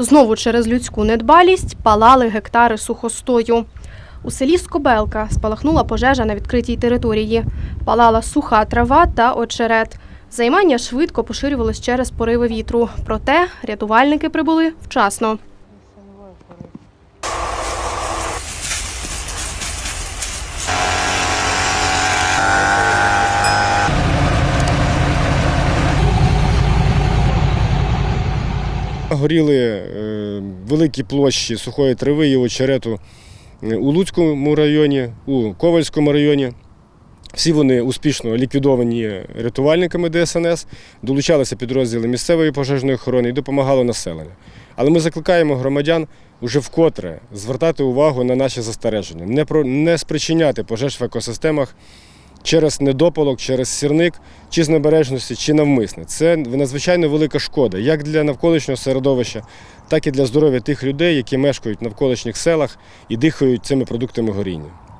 Знову через людську недбалість палали гектари сухостою. У селі Скобелка спалахнула пожежа на відкритій території. Палала суха трава та очерет. Займання швидко поширювалось через пориви вітру. Проте рятувальники прибули вчасно. Горіли е, великі площі сухої трави і очерету е, у Луцькому районі, у Ковальському районі. Всі вони успішно ліквідовані рятувальниками ДСНС, долучалися підрозділи місцевої пожежної охорони і допомагало населенню. Але ми закликаємо громадян уже вкотре звертати увагу на наші застереження, не спричиняти пожеж в екосистемах через недопалок, через сірник, чи з небережності, чи навмисне. Це надзвичайно велика шкода як для навколишнього середовища, так і для здоров'я тих людей, які мешкають в навколишніх селах і дихають цими продуктами горіння.